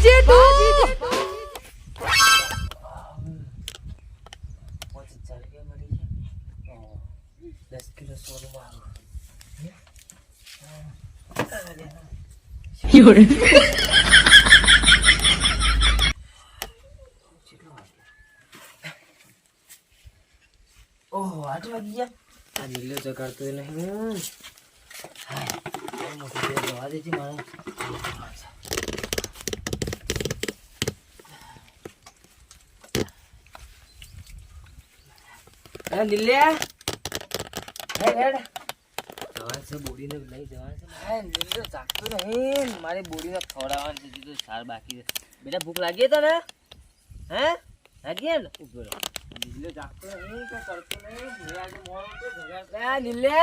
ગયા ઓહ, દસ કિલો સોનું મારું ઓહો આઠ વાગી ગયા આ નીલો જગાડતો નહીં હાય, બહુ મોટી બે જવા દેજે મારે હે નીલ્યા હેડ હેડ. જવાન છે બોડીને લઈ જવાન છે હે લીલો જાગતો નહીં. મારી બોડીને ખવડાવવાનું છે તો સાર બાકી છે. બેટા ભૂખ લાગી તને? હે? લાગી ને? ઊભો રહો. લીલો જાગતો નહીં કે કરતો નહીં? મેં આજે મોડો તો એ નીલે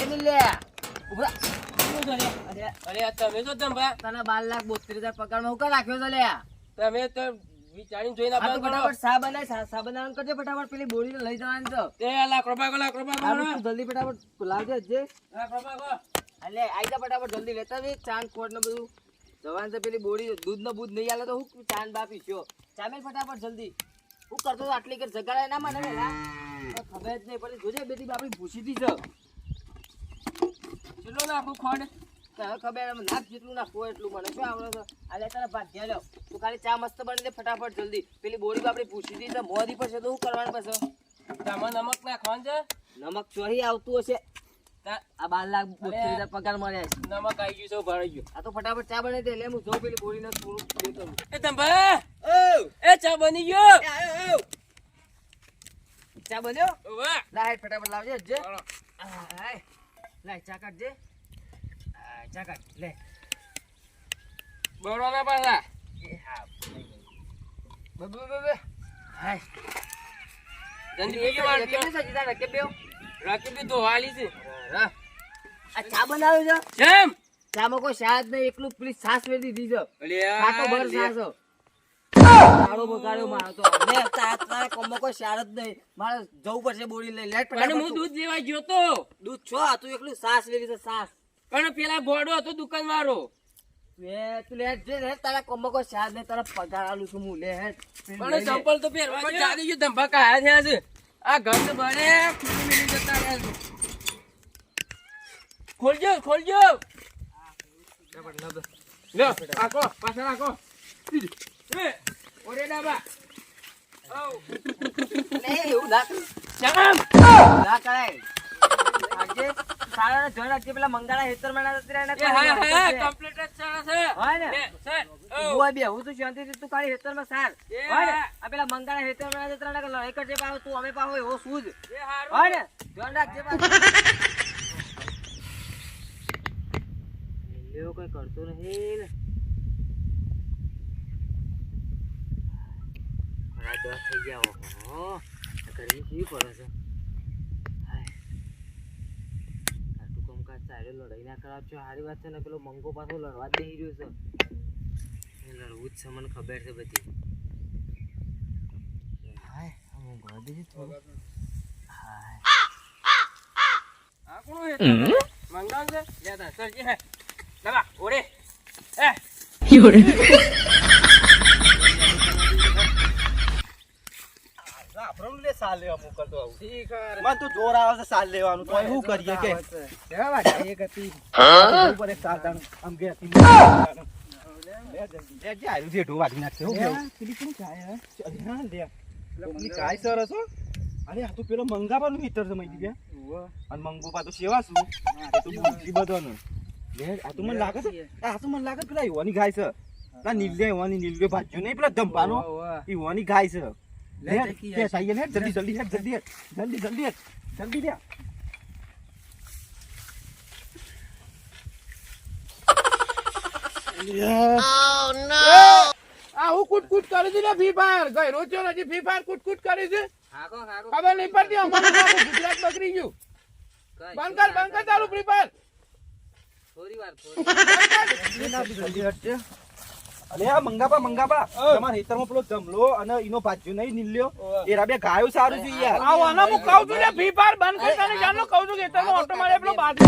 એ લીલે. ઊભા અરે અરે તમે તો તમે તને બાર લાખ બોતેર હજાર પગારમાં હું કાં રાખ્યો છે લે? તમે તો વિચારીને જોઈને આ તો આપણા કરો ફટાફટ સા બનાય સા સા બનાવવાનું કરજે ફટાફટ પેલી બોડીને લઈ જવાની તો. તે આ લાખ રૂપિયા કો લાખ રૂપિયા આ કો તું જલ્દી ફટાફટ લાવજે જે. લાખ રૂપિયા અલે આઈ જા ફટાફટ જલ્દી લેતા જઈ ચાંદ ખોટ ને બધું. જવાન છે પેલી બોડી દૂધ ને બૂધ નહીં આલે તો હું ચાંદ બાપી છો ચામેલ ફટાફટ જલ્દી. હું કરતો તો આટલી કર જગાડાય ના મને વેલા ખબર જ નહીં પડે. જોજે બેટી બાપડી ભૂસી છે. કેટલો નાખું ખોડ. તને ખબર એમ નાખ જેટલું નાખવું એટલું મને. શું આવડે ભાગ્યા લ્યો. તું ખાલી ચા મસ્ત બની દે ફટાફટ જલ્દી. પેલી બોડી બાપડી પૂછી મોદી પડશે તો શું કરવાનું પછી? તામાં નમક નાખવાનું છે? નમક ચોહી આવતું હશે. આ બાર લાખ બોતેર પગાર મળ્યા છે. નમક આવી ગયું છે ભરાઈ ગયું. આ તો ફટાફટ ચા બની દે. લે હું જોઉં પેલી બોડીને થોડું એ કરું એ ચા બની ગયો! ચા બન્યો? લાઈટ ફટાફટ લાવજે ચા કાઢજે. ચા કાઢ લે બરોડા પાછા. એ હા બે બે બે બે હાય. બીજી વાર પીઓ. કેટલી સજી તારે કે બેવ રાખી દીધું વાલી છે. આ ચા બનાવ્યો છે? કેમ ચામાં કોઈ શાયદ નહીં એકલું પ્લીઝ સાસ છે અલ્યા, ખાટો ભર સાસો. સાસ બગાડ્યો મારો તો. લે તારા કોમમાં કોઈ શાર જ નહીં. મારે જવું પડશે બોડી લઈ. લેટ પણ હું દૂધ લેવા ગયો તો. દૂધ છો? આ તું એકલું સાસ વેરી છે સાસ. પણ પેલા ગોડો હતો દુકાન વાળો લે તું લે જે લે તારા કોઈ શાર નહીં તારા પગાર આલું છું હું લે હેડ પણ ચંપલ તો પહેરવા પણ ચાલી ગયું ધંભા કાયા થયા છે આ ઘર તો બને ખુલ્લું મિલી જતા રહ્યા છે. ખોલજો ખોલજો. લ્યો આખો પાછળ આખો એ ઓરે ડાબા. આવ નહીં એવું ના ના કરાય. આજે સારા જણ આજે પેલા મંગાળા હેતરમાં એ હા હા કમ્પ્લીટ જ ચાલે છે. હોય ને? લે, સર ઓ. હું બે હું તો શાંતિથી તું ખાલી હેતરમાં સાર. હોય ને? પેલા મંગાળા હેતરમાં જતા રહે લડાઈ કરજે પાછો તું અમે પાછો એવો શું જ. હોય ને? ધ્યાન રાખજે પાછો લેવો કરતો નહીં ને. દસ થઈ ગયા ગરમી કેવી પડે છે હાય. આટલું લડાઈ ના કરાવ છો? સારી વાત છે ને પેલો મંગો પાછો લડવા જ નહીં રહ્યો છે. લડવું જ છે મને ખબર છે બધી. હાય દેજે થોડું હાય. આ કોણ હે મંગાવ છે લે દા સરજી હે. ડાબા ઓરે એ આપણને સાલ લેવા મોકલતો આવું. ઠીક મને તો જોર આવે છે સાલ લેવાનું. તો શું કરીએ કે? ઉપર એક સાલ દાણું. આમ કે હતી. લે જે આયુ છે ઢો વાળી નાખશે. હું કેવું? અરે હા, લે. કોકની કાંઈ સરસ હો. અરે આ તો પેલો મંગાવાનું મીટર છે મઈ દીધે. અને મંગોપા તો સેવા શું તો બુદ્ધિ બધાનું. લે આ તો મને લાગે છે. આ તો મને લાગે પેલા યુવાની ગાય છે. પેલા નીલે યુવાની ભાજ્યો નહીં પેલા ધંપાનો ઈ યુવાની ગાય છે. લે તે સાઈએ લે જલ્દી જલ્દી હેડ જલ્દી હેડ જલ્દી જલ્દી હેડ જલ્દી લે આ હું કૂટ કૂટ કરી છે ને ફ્રી ફાયર ગઈ રોજ હજી ફ્રી ફાયર કુટકુટ કૂટ કરી છે? હાકો હાકો ખબર નહીં પડતી અમારું ગુજરાત બગડી ગયું. બંધ કર બંધ કર ચાલુ ફ્રી ફાયર થોડી વાર થોડી જલ્દી હેડ અરે આ મંગાપા મંગાપા તમારા ખેતરમાં પેલો જમલો અને એનો ભાજ્યો નહીં નીલ્યો. એ રાબે ગાયો સારું છે યાર. આવો આના હું કહું છું ને ફી પાર બંધ કરી તને જાણલો કહું છું કે તમે ઓટો મારે પેલો બાજુ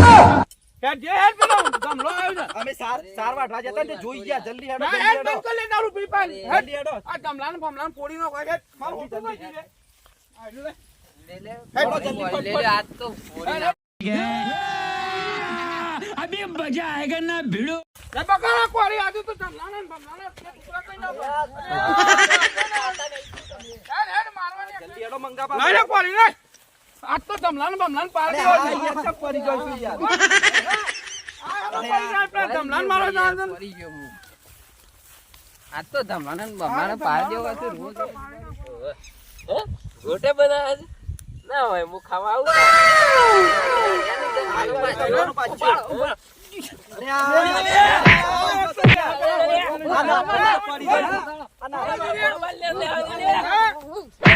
યાર જે હેડ પેલો ગમલો આવ્યો છે. અમે સાર સાર વાટવા જતા ને જોઈ ગયા જલ્દી હેડો ના, હેડ, બંધ કરી લે, દારૂ પી પાર હેડ. હેડો. આ ધમલાને ભમલાને ફોડી નાખો, હેડ. મારું ઓટો આ લે. લે લે લે લે આજ તો ફોડી હેડ, નાખ. લે, બકાલા કોરી, આજે તો ધમલાને ને ભમલાને બે ટુકડા કરી નાખો. હેડ, હેડ, મારવાની એક. જલ્દી હેડો મંગાપા લઈ લે કોરી, લઈ. આજ તો ધમલાને ભમલાને પાડી અરે દેવો હા, છે. યાર, ચપ પડી ગયો છું યાર આ હેડો પડી જાય, પેલા ધમલાને મારો જાણ છે. પડી ગયો હું. આજ તો ધમલાને ને બમલાને દેવો હોય તો રોજ હે? ગોટે બનાવે છે ના હોય હું ખાવા આવું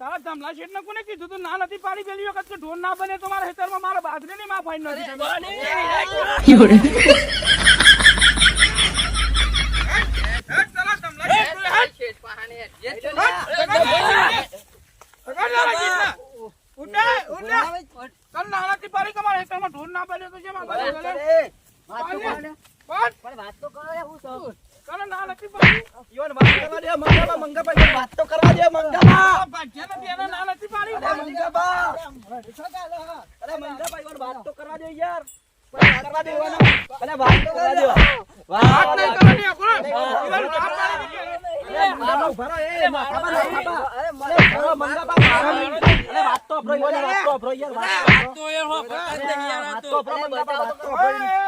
તારો ધમલો શેઠ શેઠને કોને કીધું તું ના નથી પાડી પેલી વખત કે ઢોર ના બને તો મારા ખેતરમાં મારા બાજરીની માં ફાઈન નથી ના ના. પણ વાત તો કરો હું સૌ. વાત તો કરવા દે, વાત તો કરવા દે યાર. વાત કરવા દે અરે વાત તો કરવા. વાત નહીં કરવાની, કોણ? અરે વાત વાત યાર, વાત વાત વાત.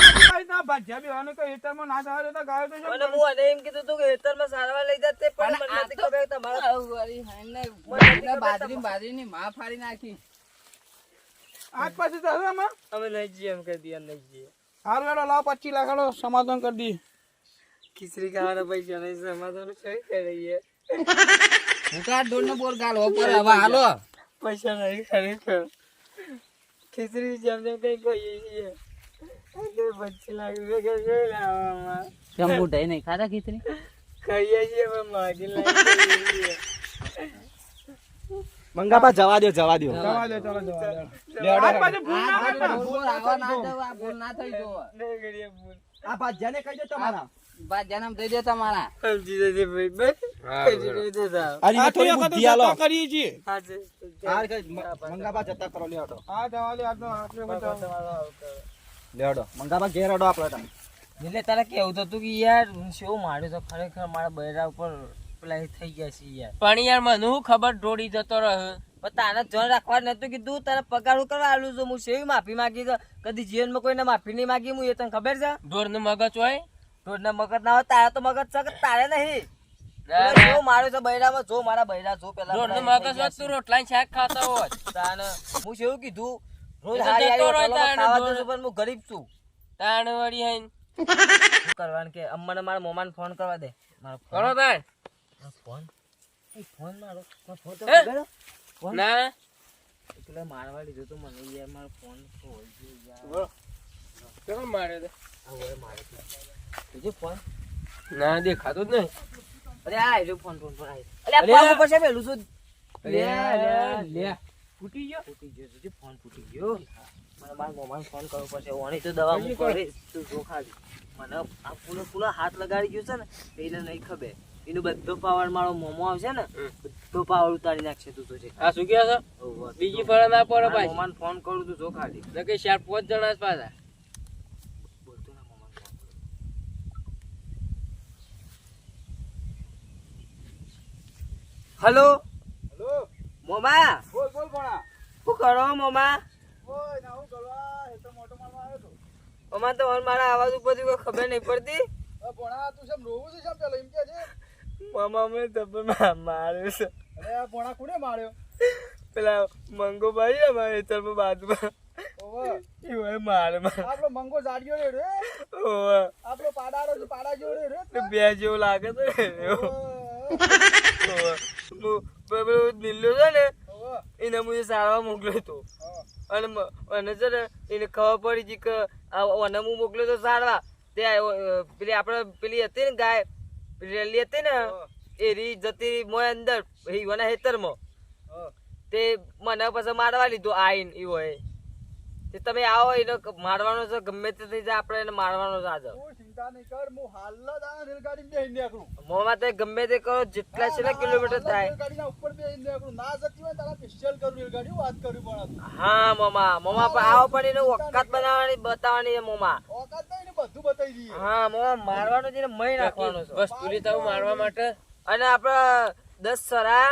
બે. નેચું બે. ભાઈ ના ભાજ્યા બેહવાનું કોઈ હેતરમાં ના થવા દેતા ગાયો તો મને હું અને એમ કીધું તું કે હેતરમાં સારવાર લઈ જાતે પણ મને નથી ખબર કે તમારા બાજરી બાજરીની માં ફાડી નાખી. આજ પછી તો હવે અમે જઈએ એમ દઈએ જઈએ. લાવો લાખ હેડો સમાધાન કરી દી ખીચડી ખાવાના પૈસા નહીં સમાધાન કઈ કરીએ હું તો આ ડોરને બોર ગાલવો હવે હાલો. પૈસા નહીં ખરેખર. ખીચડી જેમ જેમ કઈ કહીએ છીએ. પચીસ લાખ રૂપિયા કે છે લાવવામાં કેમ બુઢાઈ નહીં? ખાતા ખીચડી? ખાઈએ છીએ પણ માગી લાવીએ મંગાપા જવા દો જવા દો જવા દે ચલો જવા દે લેવડો. આજ પછી ભૂલ ના કરતા આવા ના જવા આ ના થઈ નહીં આ ભાજ્યાને કહી દો તમારા. બા દઈ દે તમારા. સમજી જશે ભાઈ બસ. સમજી જશે સાહેબ અરે થોડી બુદ્ધિ આલો જતા કરીએ છીએ. હા છે હાર કઈ મંગાપા જતા કરો લેવડો હા જવા દે આજનો આટલે બધા મંગાવા ઘેર અડો આપણે તમે. એટલે તારે કેવું તો હતું કે યાર શું માર્યું તો ખરેખર મારા બૈરા ઉપર પેલા થઈ ગયા છે યાર. પણ યાર મને હું ખબર ઢોળી જતો રહ્યો. પણ તારે ધ્યાન રાખવા નતું કીધું તારે પગાર હું કરવા આલું છું. હું સેવી માફી માગી તો કદી જીવનમાં કોઈને માફી નહીં માંગી હું એ તને ખબર છે? ઢોરનું મગજ હોય? રોજના મગજ ના હોય તારે તો મગજ છે તારે નહીં. જો માર્યો તો બૈરામાં જો મારા બૈરા જો પેલા ઢોર મગજ હોય તું રોટલા શાક ખાતા હોય તાને હું શું કીધું? રોજ હારી હારી ખાવા. છું પણ હું ગરીબ છું. તાણ વળી શું કરવાનું કે અમ્માને મારા મોમાને ફોન કરવા દે. મારો ફોન કરો તાણ. ફોન ફોન મારો. ફોન તો હે? ફોન ના. પેલા મારવા લીધો તો મને યાર મારો ફોન હોય ગયો યાર. કેમ મારે તો? આ મારે બીજો ફોન ના દેખાતો જ નહીં. અરે આ ફોન ફોન પર આવી અરે આ પેલું શું? લે, લે. ફૂટી ગયો? ફૂટી ગયો જોજે ફોન ફૂટી ગયો. મને મારા મોમાને ફોન કરવો પડશે ઓની તો દવા હું કરીશ તું જોખાવી મને આ ફૂલો ફૂલો હાથ લગાડી ગયો છે ને એને નહીં ખબર. એનો બધો પાવર મારો મોમો આવશે ને બધો પાવર ઉતારી નાખશે તું તો જે આ શું કહે છે? બીજી ફળ ના પડે પાછી. મોમાને ફોન કરું તું જો ખાલી ને કે ચાર પાંચ જણા જ પાછા. બોલતો ના મોમાને ફોન કરું. Hello hello? મોમા? બોલ બોલ ભણા શું કરો મોમા? ઓય ના હું કરવા એ તો મોટો મારવા આવ્યો તો. મોમા તો મારા અવાજ ઉપરથી કોઈ ખબર નહીં પડતી. ભોણા તું સમ રોવું છે સમ પેલો? એમ કે છે. મામા મેં ધબ્બે માર્યો છે. અરે આ ભોણા કોને માર્યો? પેલા મંગો ભાઈ અમારે મારા ખેતરમાં બાજુમાં. ઓવે. મારે આપણો મંગો જાડિયો રે રે. ઓવે. આપણો પાડારો પાડા જેવો રે રે. બે જેવું લાગે. હું પેલો દિલ્લો છે ને એને મુજબ સારવાર મોકલ્યો હતો અને અને છે ને એને ખબર પડી હતી કે અને હું મોકલ્યો તો સારવા તે પેલી આપણે પેલી હતી ને ગાય રેલી હતી ને એ રી જતી મોય અંદર ઈવાના હેતરમાં તે મને પછી મારવા લીધો આઈન ઈવો હોય તમે આવો એને મારવાનો છે, ગમે તે થઈ જાય, આપણે એને મારવાનો છે આજે ચિંતા નહીં કર હું હાલના દાણા રેલગાડીમાં બેહીને નીકળું. મોમાં તે ગમે તે કરો જેટલા છેલ્લા કિલોમીટર થાય. રેલગાડીના ઉપર બેહીને નીકળું. ના જતી હોય તારા પિસ્ટલ કરું રેલગાડી વાત કર્યું પણ હા મોમા. મોમા પણ આવો પણ એને વખત બનાવવાની બતાવવાની છે મોમા. ઓકાત નહીં ને બધું બતાવી દઈએ. હા મોમા મારવાનો છે ને મહી નાખવાનો છે. બસ પૂરી મારવા માટે? અને આપણે દસ સરા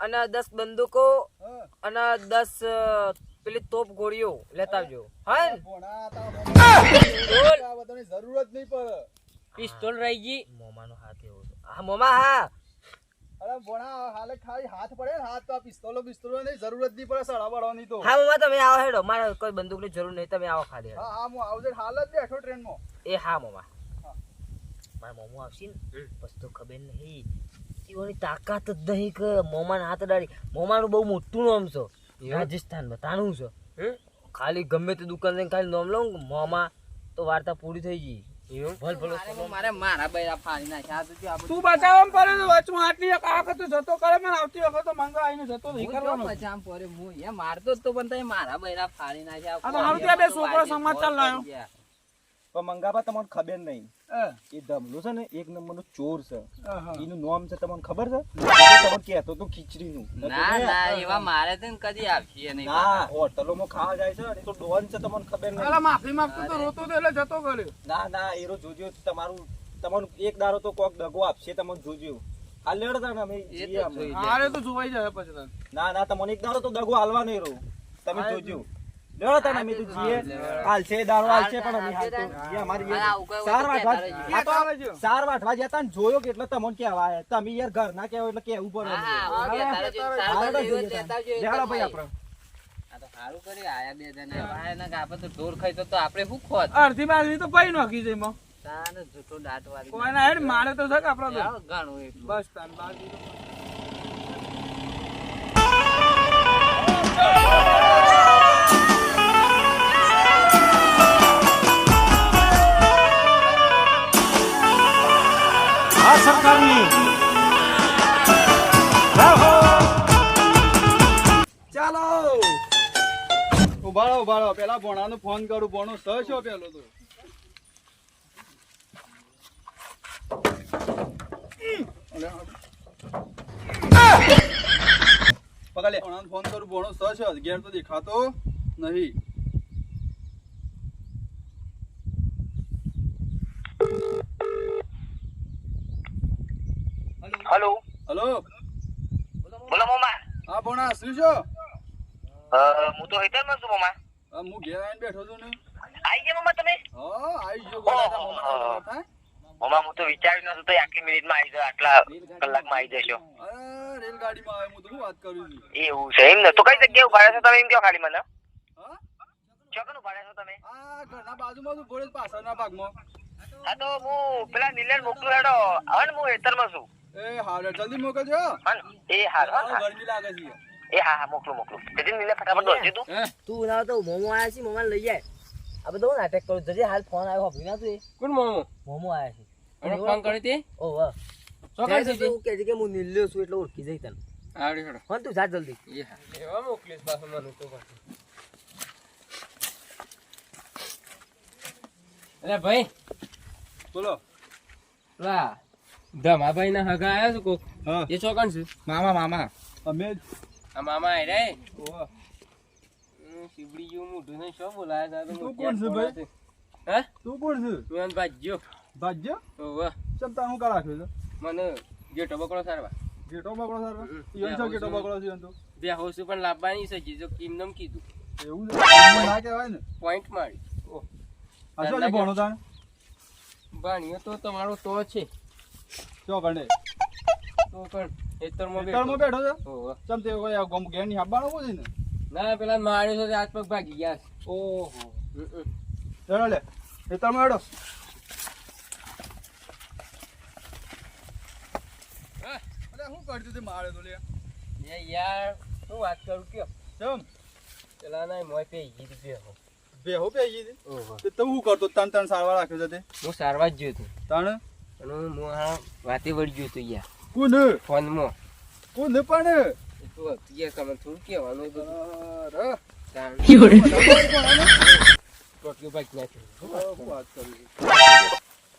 અને દસ બંદૂકો અને દસ પેલી તોપ ગોળીઓ લેતા આવજો. હા જરૂરત નહીં પડે. પિસ્તોલ રહી ગઈ. મોમાનો હાથ એવો હા મોમા હા. અરે ભોણા હાલે ખાલી હાથ પડે હાથ તો પિસ્તોલો પિસ્તોલો નહીં જરૂરત નહીં પડે સડા બળવાની તો. હા મોમા તમે આવો હેડો. મારે કોઈ બંદૂકની જરૂર નહીં. તમે આવો ખાલી હા હા હું આવજે હાલ જ બેઠો ટ્રેનમાં. એ હા મોમા. હા. મારા મોમો આવશે ને? બસ તો ખબર નહીં. એવાની તાકાત જ નહીં કે મોમાના હાથ ડાળી મોમાનું બહુ મોટું નામ છે. રાજસ્થાનમાં તાણું છે. ખાલી ગમે તે દુકાન જઈને ખાલી નોમ લઉં મોમા તો વાર્તા પૂરી થઈ ગઈ. મારતો જ તો પણ મારા બૈરા ફાડી નાખ્યા. પણ મંગાબા તમને ખબર નહીં. એ. ધમલો છે ને એક નંબરનો ચોર છે. એનું નામ છે તમને ખબર છે? તમને કહેતો તો ખીચડીનું. ના ના એવા મારે તો કદી આપીએ નહીં ના હોટલોમાં ખાવા જાય છે તો ડોન છે તમને ખબર અલા, માફી માંગતો તો રોતો તો એટલે જતો ગયો. ના ના એરો જોજો તમારું તમારું એક દારો તો કોક દગો આપશે તમને જોજો. આ લેડતા ને અમે. જોઈ. તો જોવાઈ જાય પછી ના ના તમને એક દારો તો દગો હાલવા નહીં રહો તમે જોજો. લેડતા તને અમે તો જઈએ હાલ છે દાડો હાલ છે પણ અમે હાલ તો. જઈએ અમારી સાર તો આ તો આવે છે. સાર વાટવા જતા ને જોયો કે એટલે તમને કેવા આયા. તમે યાર ઘર ના કેવો એટલે કેવું પડે હા, જ ભાઈ ભાઈ. આપણે. સારું કર્યું આયા બે જણા. વાયા ના ગાપે તો ઢોર ખાઈ તો તો આપણે શું ખોત અડધી બાજરી તો પઈ નાખી છે એમાં. તાને જૂઠો દાંત વાળી કોઈ ના હેડ મારે તો છે કે તો. ઘણું એટલું. બસ તાન આ સરકારની. ચાલો. ઉભાડો ઉભાડો પેલા ભોણાનો ફોન કરું. ભોણો સ છો પેલો તો? પગલે ભોણાનો ફોન કરું. ભોણો સ છો. ઘેર તો દેખાતો નહીં. હલો. હલો. બોલો મોમા. હા ભોણા શું છો? હું તો હેતરમાં છું મોમા. હું ઘેર આવીને બેઠો છું ને. આવી ગયા મોમા તમે? હા આવી ગયો મોમાં. મોમા હું તો વિચાર્યું નતું તો આટલી મિનિટમાં આવી જાવ આટલા કલાકમાં આવી જશો. રેલગાડીમાં આવે હું તો વાત કરું છું? એવું છે એમ ને? તો કઈ જગ્યાએ ઊભા છો તમે? એમ કહો ખાલી મને. ચોકન ઊભા છો તમે? આ ઘરના બાજુમાં છું ભોળે પાછળના ભાગમાં. હા તો હું પેલા નીલેન મોકલું હેડો. હવે હું હેતરમાં છું. એ હારે જલ્દી મોકલજો એ હાર ગરમી લાગે છે. એ હા હા મોકલું મોકલું. તેથી નીલે ફટાફટ દોડજે તું. તું ના તો મોમો આયા છે મોમા લઈ જાય આ બધું ના ટેક કરું? જજે હાલ ફોન આવ્યો હોભી ના તું એ. કોણ મોમો? મોમો આયા છે. એને ફોન કરી. તે? ઓ વાહ. શું ત્યાં કરી સુધી હું કહે છે કે હું નીલ્યો છું એટલે ઓળખી જઈ તને. આવડી હેડો. ફોન તું જા જલ્દી. એ હા. એવા મોકલીશ પાછો મને તો પાછો. અરે ભાઈ. બોલો. પેલા ધમાભાઈ ના હગા આયા છે કોક? હા. એ ચોકન છે? મામા મામા. અમે આ મામા આઈ રે. શીબડી જેવું મોઢું નહીં શું બોલાયા તા તું કોણ છે ભાઈ? હે? તું કોણ છે? તું એમ ભાજ્યો. વાહ ઓવે ચમતા હું કા રાખ્યો છે મને ગેટો બકડો સારવા. ગેટો બકડો સારવા. ઈવન છો ગેટો બકડો છે તો? બે હોસ પણ લાવવાની છે જીજો કિમનમ કીધું. એવું ના કહેવાય ને? પોઈન્ટ મારી. આ શું ભણો તાણ? ભણ્યો તો તમારો તો છે. ચો ગણે તો પણ ખેતરમાં ખેતરમાં બેઠો. બેઠો છો ચમ તે કોઈ ગમ ઘેરની હાબાનો બોલી ને? ના પેલા માણ્યો છે હાથ પગ ભાગી ગયા છે. ઓહો. હમ, હમ. ચલો લે ખેતરમાં હેડો. અરે શું કરતી હતી મારે તો લે? એ યાર શું વાત કરું કે ચમ. પેલા ના મોય પે બેહો. બેહો પે હતી ઓહો. તે તું શું કરતો? તન તન સારવાર રાખ્યો છે તે? હું સારવાર જ જોયો તો. તણ? અને હું હા વાતે વળી ગયો હતો યાર. ફોનમાં. કોણ પણ તો યાર તમે થોડું કહેવાનું બધું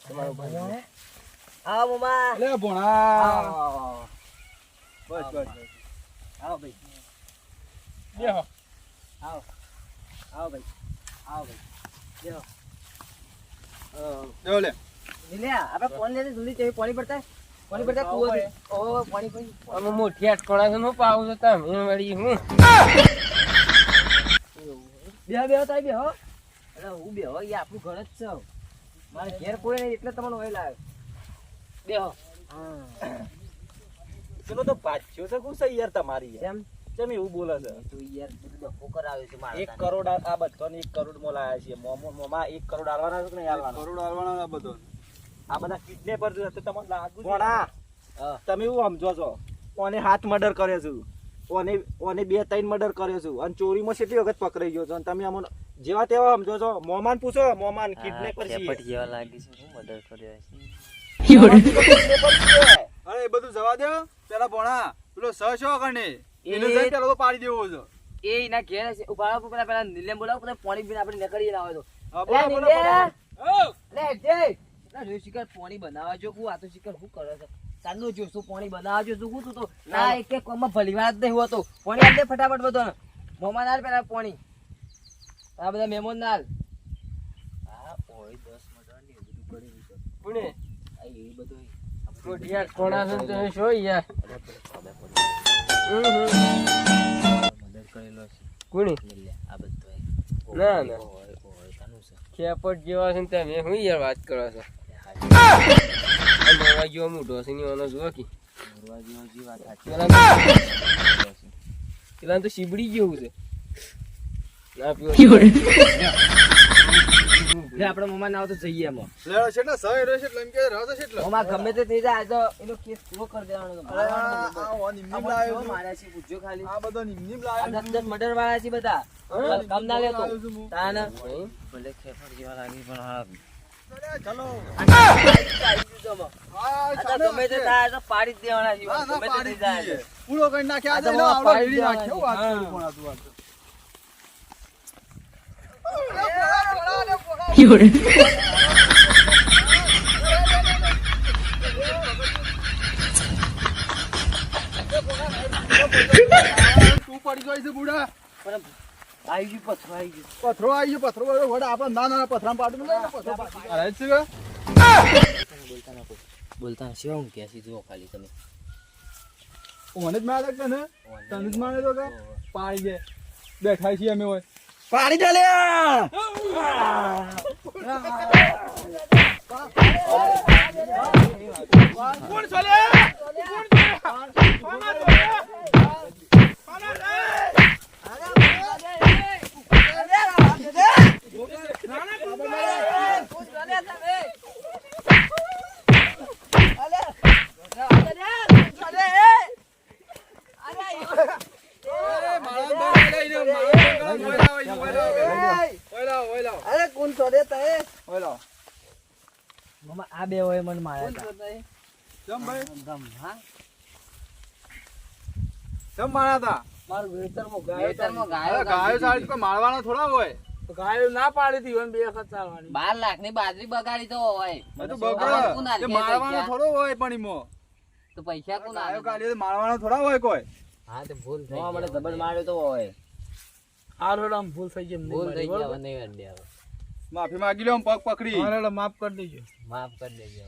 તમારો ભાઈ આવો મોમા અલે ભોણા. બસ બસ બસ. આવો ભાઈ. બેહો આવો. આવો ભાઈ. આવો ભાઈ. બેહો. જો લે. નીલિયા, આપણે પાણી લેતે જલ્દી. પાણી પડતા પાણી પડતા પાણી પડી. અમે મોટી અટકોણા છે હું પાવું છો તમે વળી હું બેહો, બેહો, તાઈ. અરે, હું બેહો, ઈ આપણું ઘર જ છે. મારે ઘેર કોઈ નહીં, એટલે તમને વહી લાવ્યો. બેહો. હા. પેલો તો પાછો છે છે યાર તમારી એમ કેમ એવું બોલે છે તું યાર ડખો કરાવે છે મારા એક કરોડ આ બધો એક કરોડમાં લાયા છે મોમો મોમા એક કરોડ આલવાના છે કે નહીં આલવાના કરોડ આલવાના બધો આ બધા કિડનેપર છે તો તમને લાગુ કોણા તમે એવું સમજો છો? ઓને હાથ મર્ડર કર્યો છું? ઓને ઓને બે ત્રણ મર્ડર કર્યો છું? અને ચોરીમાં કેટલી વખત પકડાઈ ગયો છો? અને તમે અમને જેવા તેવા સમજો છો? મોમાન પૂછો મોમાન કિડનેપર છે અરે એ બધું જવા દો. પેલા ભોણા પેલો સહ છો કને એનો જઈ પેલો તો પાડી દેવો છો. એ એના ઘેર છે. ઊભા રહો, પેલા પેલા નીલેમ બોલાવો, પેલા પાણી પીને આપણે નીકળી ના હોય તો. અરે નીલે બોલો, બોલો, અલે, જય! શિકાર પાણી બનાવવા જો હું આ તો શિકાર શું કરો છો? ચાંદો જો શું? પાણી બનાવવા જો શું તું તો ના એક એક કોમમાં ભલીવાર જ નહીં હોતો. પાણી દે ફટાફટ બધો મોમાં નાલ પેલા પાણી. આ બધા મેમોન નાલ. હા ઓય 10 મટરની બધું પડ્યું છે. પુણે આ એ બધું મોટી અટકોણા છે ને તમે યાર. મદદ કરેલો છે. કોની લે આ બધું ના, ના. કાનું ખેપટ જેવા છે ને તમે. હું યાર વાત કરો છો? આ મોવા જેવો મોટો છે ની ઓનો જુઓ કે મોરવા જેવો જીવ સાચી પેલા તો- તો શીબડી જેવું છે ના પીવો આપણે મોમાં ના તો જઈએ એમાં લેડો છે ને સહી રહેશે એટલે એમ કે રહે છે એટલે મોમાં ગમે તે થઈ જાય તો એનો કેસ પૂરો કરી દેવાનો છે. અરે આ આ ઓ નિમ નિમ લાયો છું માર્યા છે પૂછજો ખાલી આ બધો નિમ નિમ આ લાયો દસ મર્ડર વાળા છે બધા કમ ના લેતો છું હું. તાન ભલે ખેફર જેવા લાગી પણ હા આ પૂરો કરી નાખ્યા. તું પડી જાય છે બુડા. આવી ગયું પથરો આવી ગયું પથરો આવી ગયો પથરો વાળો. વડા આપણા નાના નાના પથરામાં પાડું લઈને પથરો પાડી. અરે છે કે? બોલતા ના બોલતા ના શિવા હું કે છે? ખાલી તમે. ઓને જ મારે કે ને? તને જ મારે તો કે? પાડી દે. બેઠા છીએ અમે હોય. પાડી દે લે કોણ ચાલે કોણ ચાલે? કોના ચાલે? અરે કોણ છોડે તય ઓય મમ્મા આ બે હોય મને માર્યા હતા જમ ભાઈ ગમ હા જમ મારા હતા મારું વેતરમાં ખેતરમાં અરે ગાયો ગાયો સાડી કોઈ મારવાના થોડા હોય. ગાયો ના પાડી બે વખત ચાલવાની. બાર લાખની બાજરી બગાડી તો હોય. તો બગડે. મારવાનો થોડો હોય પણ ઈમો તો પૈસા કોણ ગાયો તો મારવાનો થોડા હોય કોઈ. હા તો ભૂલ થઈ મને જબર માર્યો તો હોય. આમ ભૂલ થઈ ગઈ ભૂલ થઈ હવે નહીં માફી માંગી લો પગ પકડી. માફ કરી દેજો. માફ કરી દેજો